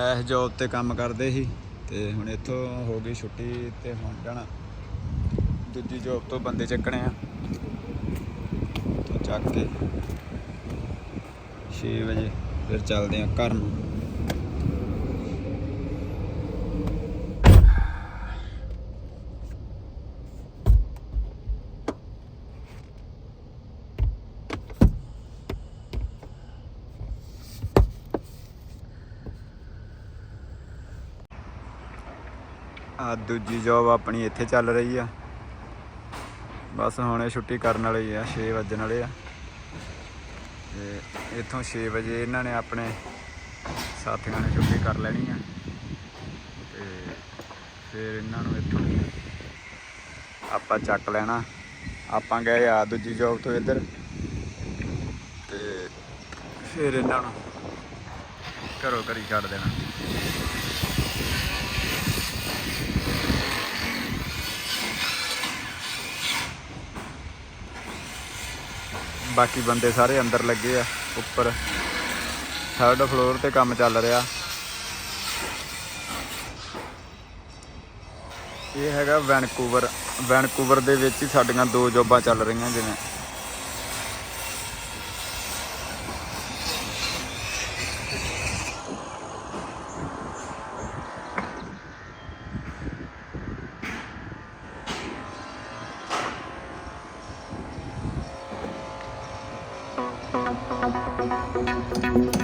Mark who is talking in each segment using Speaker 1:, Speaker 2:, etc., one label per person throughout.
Speaker 1: ਇਸ ਜੌਬ ਤੇ ਕੰਮ ਕਰਦੇ ਸੀ ਤੇ ਹੁਣ ਇੱਥੋਂ ਹੋ ਗਈ ਛੁੱਟੀ ਤੇ ਹੁਣ ਜਾਣਾ। ਦੂਜੀ ਜੌਬ ਤੋਂ ਬੰਦੇ ਚੱਕਣੇ ਆ। ਚੱਕ ਕੇ 6 ਵਜੇ ਫਿਰ ਚੱਲਦੇ ਆ ਘਰ ਨੂੰ। ਆ ਦੂਜੀ ਜੌਬ ਆਪਣੀ ਇੱਥੇ ਚੱਲ ਰਹੀ ਆ। ਬਸ ਹੁਣੇ ਛੁੱਟੀ ਕਰਨ ਵਾਲੀ ਆ 6 ਵਜਣ ਵਾਲੇ ਆ। ਤੇ ਇੱਥੋਂ 6 ਵਜੇ ਇਹਨਾਂ ਨੇ ਆਪਣੇ ਸਾਥੀਆਂ ਨੇ ਛੁੱਟੀ ਕਰ ਲੈਣੀ ਆ। ਤੇ ਫਿਰ ਇਹਨਾਂ ਨੂੰ ਇੱਥੋਂ ਆਪਾਂ ਚੱਕ ਲੈਣਾ। ਆਪਾਂ ਗਏ ਆ ਦੂਜੀ ਜੌਬ ਤੋਂ ਇੱਧਰ। ਤੇ ਫਿਰ ਇਹਨਾਂ ਨੂੰ ਘਰੋਂ ਘਰੀ ਛੱਡ ਦੇਣਾ। ਬਾਕੀ ਬੰਦੇ ਸਾਰੇ ਅੰਦਰ ਲੱਗੇ ਆ, ਉੱਪਰ। ਥਰਡ ਫਲੋਰ ਤੇ ਕੰਮ ਚੱਲ ਰਿਹਾ। ਇਹ ਹੈਗਾ ਵੈਨਕੂਵਰ ਵੈਨਕੂਵਰ ਦੇ ਵਿੱਚ ਹੀ ਸਾਡੀਆਂ ਦੋ ਜੋਬਾਂ ਚੱਲ ਰਹੀਆਂ ਜਿਵੇਂ thank you.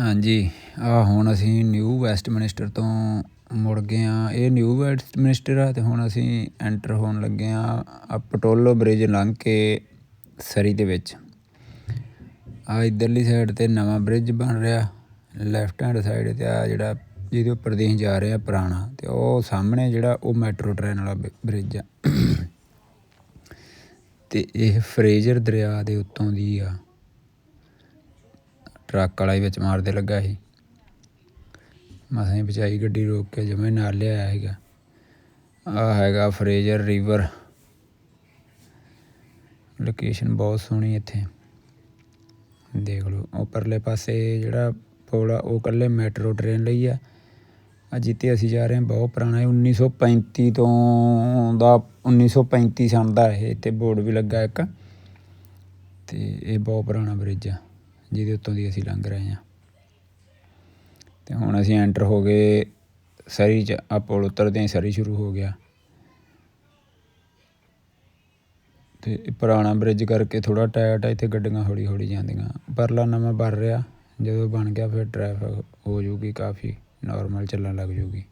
Speaker 1: ਹਾਂਜੀ, ਆ ਹੁਣ ਅਸੀਂ ਨਿਊ ਵੈਸਟਮਿਨਿਸਟਰ ਤੋਂ ਮੁੜ ਗਏ ਆ। ਇਹ ਨਿਊ ਵੈਸਟਮਿਨਿਸਟਰ ਆ ਤੇ ਹੁਣ ਅਸੀਂ ਐਂਟਰ ਹੋਣ ਲੱਗੇ ਆ ਪਟੋਲੋ ਬ੍ਰਿਜ ਲੰਘ ਕੇ ਸਰੀ ਦੇ ਵਿੱਚ। ਆ ਇਧਰਲੀ ਸਾਈਡ ਤੇ ਨਵਾਂ ਬ੍ਰਿਜ ਬਣ ਰਿਹਾ। ਲੈਫਟ ਹੈਂਡ ਸਾਈਡ ਤੇ ਆ ਜਿਹੜਾ ਜਿਹਦੇ ਉੱਪਰ ਦੀ ਜਾ ਰਹੇ ਆ ਪੁਰਾਣਾ ਤੇ ਉਹ ਸਾਹਮਣੇ ਜਿਹੜਾ ਉਹ ਮੈਟਰੋ ਟ੍ਰੇਨ ਵਾਲਾ ਬ੍ਰਿਜ ਆ। ਤੇ ਇਹ ਫਰੇਜ਼ਰ ਦਰਿਆ ਦੇ ਉੱਤੋਂ ਦੀ ਆ। ਟਰੱਕ ਵਾਲਾ ਹੀ ਵਿੱਚ ਮਾਰਦੇ ਲੱਗਾ ਸੀ। ਮਸਾਂ ਹੀ ਬਚਾਈ ਗੱਡੀ ਰੋਕ ਕੇ ਜਮੇ ਨਾਲ ਲਿਆਇਆ ਹੈਗਾ ਆ ਹੈਗਾ ਫਰੇਜ਼ਰ ਰਿਵਰ। ਲੋਕੇਸ਼ਨ ਬਹੁਤ ਸੋਹਣੀ ਇੱਥੇ। ਦੇਖ ਲਓ, ਉੱਪਰਲੇ ਪਾਸੇ ਜਿਹੜਾ ਪੁਲ ਆ, ਉਹ ਕੱਲੇ ਮੈਟਰੋ ਟ੍ਰੇਨ ਲਈ ਆ। ਆ ਜਿੱਤੇ ਅਸੀਂ ਜਾ ਰਹੇ ਹਾਂ, ਬਹੁਤ ਪੁਰਾਣਾ ਹੈ 1935 ਤੋਂ ਦਾ 1935 ਸਨ ਦਾ ਇਹ ਤੇ ਬੋਰਡ ਵੀ ਲੱਗਾ ਇੱਕ। ਤੇ ਇਹ ਬਹੁਤ ਪੁਰਾਣਾ ਬ੍ਰਿਜ ਆ। ਜਿਹਦੇ ਉੱਤੋਂ ਦੀ ਅਸੀਂ ਲੰਘ ਰਹੇ ਹਾਂ। ਤੇ ਹੁਣ ਅਸੀਂ ਐਂਟਰ ਹੋ ਗਏ ਸਰੀ ਚ ਆ ਉਤਰਦੇ ਹੀ ਸਰੀ ਸ਼ੁਰੂ ਹੋ ਗਿਆ। ਤੇ ਪੁਰਾਣਾ ਬ੍ਰਿਜ ਕਰਕੇ ਥੋੜਾ ਟਾਇਟ ਆ, ਇੱਥੇ ਗੱਡੀਆਂ ਹੌਲੀ ਹੌਲੀ ਜਾਂਦੀਆਂ। ਪਰਲਾ ਨਵਾਂ ਬਣ ਰਿਹਾ, ਜਦੋਂ ਬਣ ਗਿਆ ਫਿਰ ਟ੍ਰੈਫਿਕ ਹੋ ਜੂਗੀ ਕਾਫੀ ਨਾਰਮਲ ਚੱਲਣ ਲੱਗ ਜੂਗੀ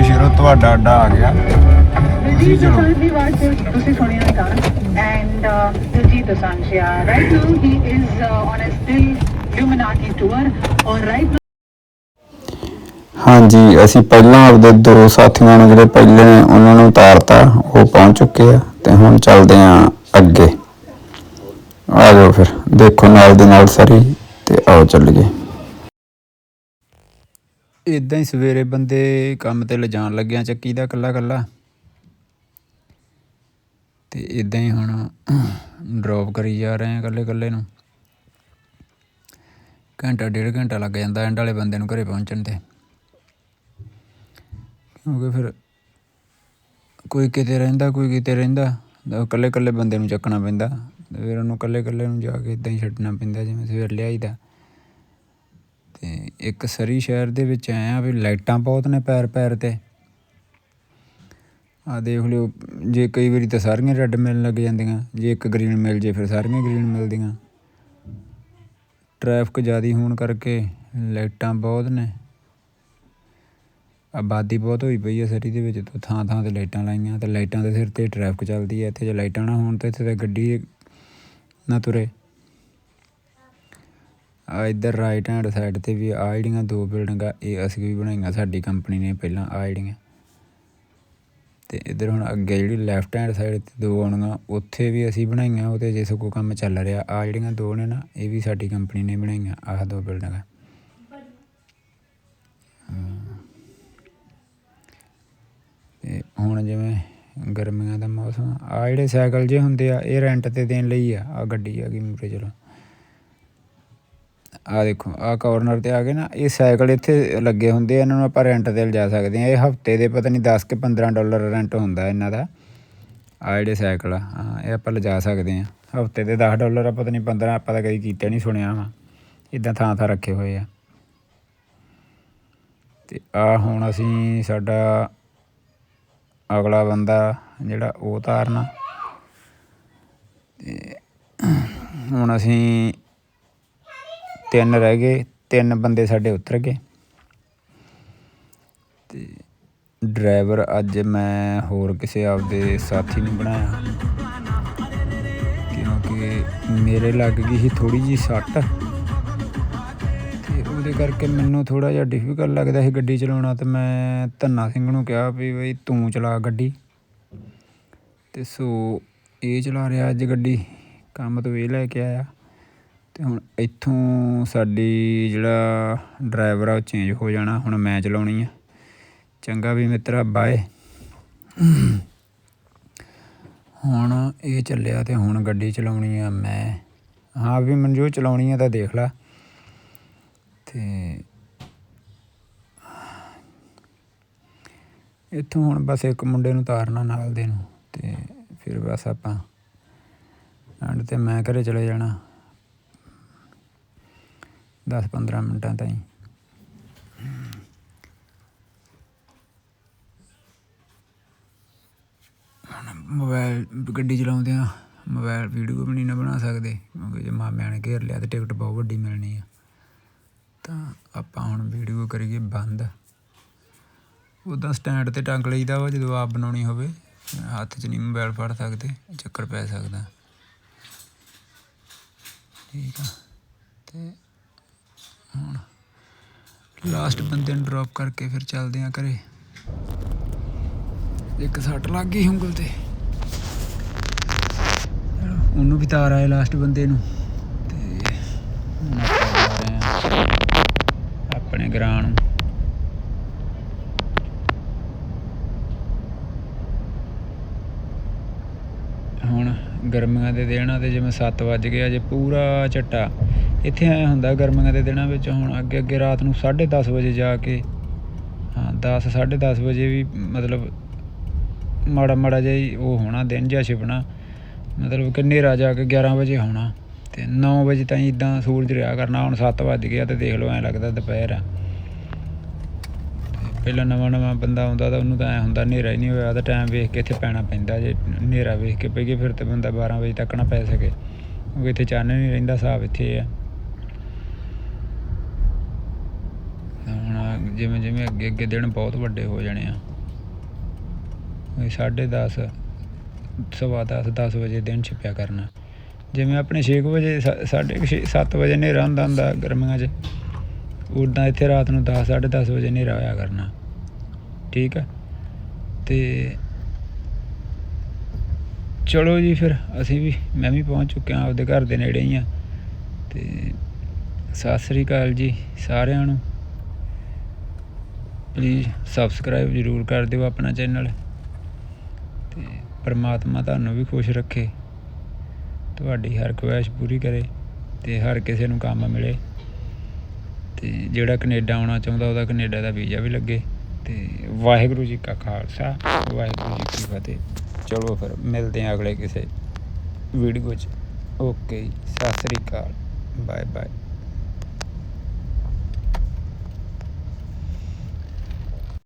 Speaker 1: ਵੀ ਸ਼ੇਰੋ ਤੁਹਾਡਾ ਅੱਡਾ ਆ ਗਿਆ। ਤੁਸੀਂ ਚਲੋ।
Speaker 2: ਤੁਸੀਂ ਸੁਣਿਆ ਹੋਏਗਾ and Diljit Dosanjh a still Illuminati tour or right now
Speaker 1: ਹਾਂਜੀ ਅਸੀਂ ਪਹਿਲਾਂ ਆਪਦੇ ਦੋ ਸਾਥੀਆਂ ਨੂੰ ਜਿਹੜੇ ਪਹਿਲੇ ਨੇ ਉਹਨਾਂ ਨੂੰ ਉਤਾਰਤਾ ਉਹ ਪਹੁੰਚ ਚੁੱਕੇ ਆ ਤੇ ਹੁਣ ਚੱਲਦੇ ਆ ਅੱਗੇ। ਆ ਜਾਓ ਫਿਰ ਦੇਖੋ ਨਾਲ ਦੀ ਨਾਲ ਸਰੀ ਤੇ ਆਓ ਚੱਲੀਏ। ਇਦਾਂ ਹੀ ਸਵੇਰੇ ਬੰਦੇ ਕੰਮ ਤੇ ਲਿਜਾਣ ਲੱਗਿਆ ਚੱਕੀ ਦਾ ਕੱਲਾ ਕੱਲਾ ਤੇ ਇਦਾਂ ਹੀ ਹੁਣ ਡ੍ਰੌਪ ਕਰੀ ਜਾ ਰਹੇ ਆ ਕੱਲੇ ਕੱਲੇ ਨੂੰ। ਘੰਟਾ, ਡੇਢ ਘੰਟਾ ਲੱਗ ਜਾਂਦਾ ਐਂਡ ਵਾਲੇ ਬੰਦੇ ਨੂੰ ਘਰੇ ਪਹੁੰਚਣ ਤੇ। ਕਿਉਂਕਿ ਫਿਰ ਕੋਈ ਕਿਤੇ ਰਹਿੰਦਾ, ਕੋਈ ਕਿਤੇ ਰਹਿੰਦਾ ਇਕੱਲੇ ਇਕੱਲੇ ਬੰਦੇ ਨੂੰ ਚੱਕਣਾ ਪੈਂਦਾ। ਤੇ ਫਿਰ ਉਹਨੂੰ ਇਕੱਲੇ ਇਕੱਲੇ ਨੂੰ ਜਾ ਕੇ ਇਦਾਂ ਹੀ ਛੱਡਣਾ ਪੈਂਦਾ, ਜਿਵੇਂ ਸਵੇਰ ਲਿਆਈਦਾ। ਤੇ ਇੱਕ ਸਰੀ ਸ਼ਹਿਰ ਦੇ ਵਿੱਚ ਆਏ ਆ ਵੀ ਲਾਈਟਾਂ ਬਹੁਤ ਨੇ ਪੈਰ ਪੈਰ ਤੇ। ਆ ਦੇਖ ਲਿਓ, ਜੇ ਕਈ ਵਾਰੀ ਤਾਂ ਸਾਰੀਆਂ ਰੈੱਡ ਮਿਲਣ ਲੱਗ ਜਾਂਦੀਆਂ, ਜੇ ਇੱਕ ਗ੍ਰੀਨ ਮਿਲ ਜੇ ਫਿਰ ਸਾਰੀਆਂ ਗ੍ਰੀਨ ਮਿਲਦੀਆਂ। ਟ੍ਰੈਫਿਕ ਜ਼ਿਆਦਾ ਹੋਣ ਕਰਕੇ ਲਾਈਟਾਂ ਬਹੁਤ ਨੇ। ਆਬਾਦੀ ਬਹੁਤ ਹੋਈ ਪਈ ਹੈ ਸਿਟੀ ਦੇ ਵਿੱਚ, ਤਾਂ ਥਾਂ ਥਾਂ ਤੇ ਲਾਈਟਾਂ ਲਾਈਆਂ ਤੇ ਲਾਈਟਾਂ ਦੇ ਸਿਰ ਤੇ ਟ੍ਰੈਫਿਕ ਚੱਲਦੀ ਹੈ ਇੱਥੇ ਜੇ ਲਾਈਟਾਂ ਨਾ ਹੋਣ ਤਾਂ ਇੱਥੇ ਤਾਂ ਗੱਡੀ ਨਾ ਤੁਰੇ। ਆ ਇੱਧਰ ਰਾਈਟ ਹੈਂਡ ਸਾਈਡ ਤੇ ਵੀ ਆ ਜਿਹੜੀਆਂ ਦੋ ਬਿਲਡਿੰਗਾਂ ਇਹ ਅਸੀਂ ਵੀ ਬਣਾਈਆਂ ਸਾਡੀ ਕੰਪਨੀ ਨੇ ਪਹਿਲਾਂ, ਆ ਜਿਹੜੀਆਂ। ਤੇ ਇੱਧਰ ਹੁਣ ਅੱਗੇ ਜਿਹੜੀ ਲੈਫਟ ਹੈਂਡ ਸਾਈਡ ਤੇ ਦੋ ਆਉਣੀਆਂ ਉੱਥੇ ਵੀ ਅਸੀਂ ਬਣਾਈਆਂ ਉਹਤੇ ਜੇ ਸਗੋਂ ਕੰਮ ਚੱਲ ਰਿਹਾ। ਆ ਜਿਹੜੀਆਂ ਦੋ ਨੇ ਨਾ, ਇਹ ਵੀ ਸਾਡੀ ਕੰਪਨੀ ਨੇ ਬਣਾਈਆਂ, ਆਹ ਦੋ ਬਿਲਡਿੰਗਾਂ ਤੇ ਹੁਣ ਜਿਵੇਂ ਗਰਮੀਆਂ ਦਾ ਮੌਸਮ ਆ ਜਿਹੜੇ ਸਾਈਕਲ ਜੇ ਹੁੰਦੇ ਆ, ਇਹ ਰੈਂਟ ਤੇ ਦੇਣ ਲਈ ਆ ਆ ਗੱਡੀ ਆ ਗਈ ਮੂਰੇ ਚਲੋ। ਆ ਦੇਖੋ, ਆ ਕਾਰਨਰ ਤੇ ਆ ਗਏ ਨਾ ਇਹ ਸਾਈਕਲ ਇੱਥੇ ਲੱਗੇ ਹੁੰਦੇ ਆ, ਇਹਨਾਂ ਨੂੰ ਆਪਾਂ ਰੈਂਟ ਤੇ ਲਿਜਾ ਸਕਦੇ ਆ ਇਹ ਹਫ਼ਤੇ ਦੇ ਪਤਾ ਨਹੀਂ 10 ਕੇ 15 ਡਾਲਰ ਰੈਂਟ ਹੁੰਦਾ ਇਹਨਾਂ ਦਾ ਆ ਜਿਹੜੇ ਸਾਈਕਲ ਆ ਇਹ ਆਪਾਂ ਲਿਜਾ ਸਕਦੇ ਆ ਹਫ਼ਤੇ ਦੇ 10 ਡਾਲਰ ਆ ਪਤਾ ਨਹੀਂ 15 ਆਪਾਂ ਤਾਂ ਕਦੀ ਕੀਤੇ ਨਹੀਂ, ਸੁਣਿਆ ਵਾ। ਇਦਾਂ ਥਾਂ ਥਾਂ ਰੱਖੇ ਹੋਏ ਆ। ਤੇ ਆ ਹੁਣ ਅਸੀਂ ਸਾਡਾ ਅਗਲਾ ਬੰਦਾ, ਜਿਹੜਾ ਉਹ ਤਾਰਨਾ। ਤੇ ਹੁਣ ਅਸੀਂ ਤਿੰਨ ਰਹਿ ਗਏ, ਤਿੰਨ ਬੰਦੇ ਸਾਡੇ ਉਤਰ ਗਏ। ਤੇ ਡਰਾਈਵਰ ਅੱਜ ਮੈਂ ਹੋਰ ਕਿਸੇ ਆਪਦੇ ਸਾਥੀ ਨੂੰ ਬਣਾਇਆ। ਕਿਉਂਕਿ ਮੇਰੇ ਲੱਗ ਗਈ ਸੀ ਥੋੜੀ ਜੀ ਸੱਟ। ਤੇ ਉਹਦੇ ਕਰਕੇ ਮੈਨੂੰ ਥੋੜਾ ਜਿਹਾ ਡਿਫਿਕਲਟ ਲੱਗਦਾ ਸੀ ਗੱਡੀ ਚਲਾਉਣਾ। ਤੇ ਮੈਂ ਧੰਨਾ ਸਿੰਘ ਨੂੰ ਕਿਹਾ ਵੀ ਬਈ ਤੂੰ ਚਲਾ ਗੱਡੀ। ਤੇ ਸੋ ਇਹ ਚਲਾ ਰਿਹਾ ਅੱਜ ਗੱਡੀ। ਕੰਮ ਤੋਂ ਇਹ ਲੈ ਕੇ ਆਇਆ। ਤੇ ਹੁਣ ਇੱਥੋਂ ਸਾਡੀ ਜਿਹੜਾ ਡਰਾਈਵਰ ਆ ਉਹ ਚੇਂਜ ਹੋ ਜਾਣਾ, ਹੁਣ ਮੈਂ ਚਲਾਉਣੀ ਆ। ਚੰਗਾ ਵੀ ਮਿੱਤਰਾ ਬਾਏ। ਹੁਣ ਇਹ ਚੱਲਿਆ ਤੇ ਹੁਣ ਗੱਡੀ ਚਲਾਉਣੀ ਆ ਮੈਂ। ਹਾਂ ਵੀ ਮਨਜੋ ਚਲਾਉਣੀ ਆ ਤਾਂ ਦੇਖ ਲੈ। ਤੇ ਇੱਥੋਂ ਹੁਣ ਬਸ ਇੱਕ ਮੁੰਡੇ ਨੂੰ ਤਾਰਨਾ ਨਾਲ ਦੇ ਨੂੰ ਤੇ ਫਿਰ ਬਸ ਆਪਾਂ। ਐਂਡ ਤੇ ਮੈਂ ਘਰੇ ਚਲੇ ਜਾਣਾ। 10-15 ਮਿੰਟਾਂ ਤਾਈਂ। ਹੁਣ ਮੋਬਾਈਲ ਗੱਡੀ ਚਲਾਉਂਦੇ ਆ ਮੋਬਾਈਲ ਵੀਡੀਓ ਵੀ ਨਹੀਂ ਨਾ ਬਣਾ ਸਕਦੇ, ਕਿਉਂਕਿ ਜੇ ਮਾਮਿਆਂ ਨੇ ਘੇਰ ਲਿਆ ਤੇ ਟਿਕਟ ਬਹੁਤ ਵੱਡੀ ਮਿਲਣੀ ਆ। ਤਾਂ ਆਪਾਂ ਹੁਣ ਵੀਡੀਓ ਕਰੀਏ ਬੰਦ। ਉਦਾਂ ਸਟੈਂਡ ਤੇ ਟੰਗ ਲਈਦਾ ਵਾ, ਜਦੋਂ ਆਪ ਬਣਾਉਣੀ ਹੋਵੇ, ਹੱਥ 'ਚ ਨਹੀਂ ਮੋਬਾਈਲ ਫੜ ਸਕਦੇ, ਚੱਕਰ ਪੈ ਸਕਦਾ। ਠੀਕ ਆ। ਤੇ ਹੁਣ ਲਾਸਟ ਬੰਦੇ ਨੂੰ ਡ੍ਰੌਪ ਕਰਕੇ ਫਿਰ ਚੱਲਦੇ ਆ ਘਰੇ। ਇੱਕ ਸੱਟ ਲੱਗ ਗਈ ਉਂਗਲ ਤੇ। ਉਹਨੂੰ ਵੀ ਤਾਰ ਆਏ ਲਾਸਟ ਬੰਦੇ ਨੂੰ। ਤੇ ਆਪਣੇ ਗਰਾਂ ਨੂੰ। ਹੁਣ ਗਰਮੀਆਂ ਦੇ ਦਿਨਾਂ ਤੇ ਜਿਵੇਂ 7 ਵੱਜ ਗਿਆ ਜੇ ਪੂਰਾ ਝੱਟਾ ਇੱਥੇ ਐ ਹੁੰਦਾ ਗਰਮੀਆਂ ਦੇ ਦਿਨਾਂ ਵਿੱਚ, ਹੁਣ ਅੱਗੇ ਅੱਗੇ ਰਾਤ ਨੂੰ 10:30 ਵਜੇ ਜਾ ਕੇ, ਹਾਂ 10 10:30 ਵਜੇ ਵੀ ਮਤਲਬ ਮਾੜਾ ਮਾੜਾ ਜਿਹਾ ਹੀ ਉਹ ਹੋਣਾ, ਦਿਨ ਜਿਹਾ ਛਿਪਣਾ। ਮਤਲਬ ਕਿ ਹਨੇਰਾ ਜਾ ਕੇ 11 ਵਜੇ ਹੋਣਾ ਤੇ 9 ਵਜੇ ਤਾਈਂ ਇਦਾਂ ਸੂਰਜ ਰਿਹਾ ਕਰਨਾ, ਹੁਣ 7 ਵੱਜ ਗਿਆ ਤੇ ਦੇਖ ਲਓ, ਐ ਲੱਗਦਾ ਦੁਪਹਿਰ ਆ। ਪਹਿਲਾਂ ਨਵਾਂ ਨਵਾਂ ਬੰਦਾ ਆਉਂਦਾ ਤਾਂ ਉਹਨੂੰ ਤਾਂ ਐ ਹੁੰਦਾ ਹਨੇਰਾ ਹੀ ਨਹੀਂ ਹੋਇਆ ਤਾਂ ਟਾਈਮ ਵੇਖ ਕੇ ਇੱਥੇ ਪੈਣਾ ਪੈਂਦਾ, ਜੇ ਹਨੇਰਾ ਵੇਖ ਕੇ ਪਈਏ ਫਿਰ ਤੇ ਬੰਦਾ 12 ਵਜੇ ਤੱਕ ਨਾ ਪੈ ਸਕੇ। ਕਿਉਂਕਿ ਇੱਥੇ ਚਾਨਣ ਨਹੀਂ ਰਹਿੰਦਾ ਹਿਸਾਬ ਇੱਥੇ ਆ ਹੁਣ ਜਿਵੇਂ ਜਿਵੇਂ ਅੱਗੇ ਅੱਗੇ ਦਿਨ ਬਹੁਤ ਵੱਡੇ ਹੋ ਜਾਣੇ ਆ। ਕੋਈ 10:30 ਸਵਾ 10 10 ਵਜੇ ਦਿਨ ਛਿਪਿਆ ਕਰਨਾ। ਜਿਵੇਂ ਆਪਣੇ 6 ਵਜੇ 6:30 7 ਵਜੇ ਹਨੇਰਾ ਹੁੰਦਾ ਹੁੰਦਾ ਗਰਮੀਆਂ 'ਚ ਉੱਦਾਂ ਇੱਥੇ ਰਾਤ ਨੂੰ 10 10:30 ਵਜੇ ਹਨੇਰਾ ਹੋਇਆ ਕਰਨਾ। ਠੀਕ ਆ? ਤੇ ਚਲੋ ਜੀ ਫਿਰ, ਅਸੀਂ ਵੀ, ਮੈਂ ਵੀ ਪਹੁੰਚ ਚੁੱਕਿਆ ਆਪਦੇ ਘਰ ਦੇ ਨੇੜੇ ਹੀ ਆ। ਤੇ ਸਤਿ ਸ੍ਰੀ ਅਕਾਲ ਜੀ ਸਾਰਿਆਂ ਨੂੰ। ਪਲੀਜ਼ ਸਬਸਕ੍ਰਾਈਬ ਜ਼ਰੂਰ ਕਰ ਦਿਓ ਆਪਣਾ ਚੈਨਲ ਤੇ ਪਰਮਾਤਮਾ ਤੁਹਾਨੂੰ ਵੀ ਖੁਸ਼ ਰੱਖੇ। ਤੁਹਾਡੀ ਹਰ ਖੁਆਇਸ਼ ਪੂਰੀ ਕਰੇ ਤੇ ਹਰ ਕਿਸੇ ਨੂੰ ਕੰਮ ਮਿਲੇ। ਤੇ ਜਿਹੜਾ ਕੈਨੇਡਾ ਆਉਣਾ ਚਾਹੁੰਦਾ ਉਹਦਾ ਕੈਨੇਡਾ ਦਾ ਵੀਜ਼ਾ ਵੀ ਲੱਗੇ। ਤੇ ਵਾਹਿਗੁਰੂ ਜੀ ਕਾ ਖਾਲਸਾ ਵਾਹਿਗੁਰੂ ਜੀ ਕੀ ਫਤਿਹ। ਚਲੋ ਫਿਰ ਮਿਲਦੇ ਹਾਂ ਅਗਲੇ ਕਿਸੇ ਵੀਡੀਓ 'ਚ। ਓਕੇ ਜੀ, ਸਤਿ ਸ੍ਰੀ ਅਕਾਲ। Bye bye